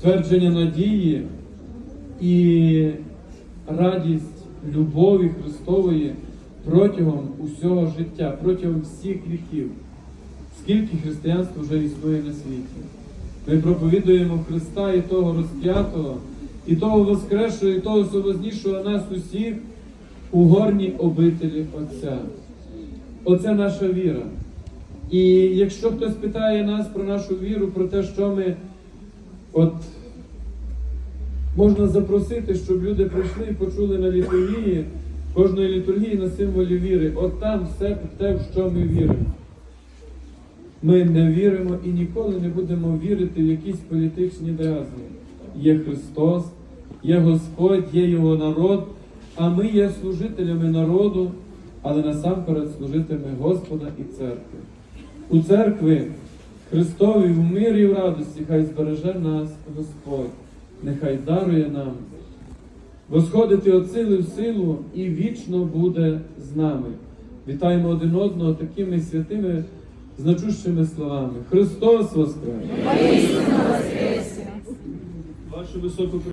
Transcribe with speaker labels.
Speaker 1: твердження надії і радість любові Христової протягом усього життя, протягом всіх віків. Скільки християнство вже існує на світі? Ми проповідуємо Христа і того розп'ятого, і того воскресшого, і того совознішого нас усіх у горній обителі Отця. Оце наша віра. І якщо хтось питає нас про нашу віру, про те, що ми от можна запросити, щоб люди прийшли і почули на літургії, кожної літургії на символі віри. От там все те, в що ми віримо. Ми не віримо і ніколи не будемо вірити в якісь політичні дразни. Є Христос, є Господь, є Його народ, а ми є служителями народу, але насамперед служителями Господа і церкви. У церкви Христовій в мирі і в радості хай збереже нас Господь, нехай дарує нам восходити от сили в силу і вічно буде з нами. Вітаємо один одного такими святими значущими словами. Христос Воскрес!
Speaker 2: Вашу високу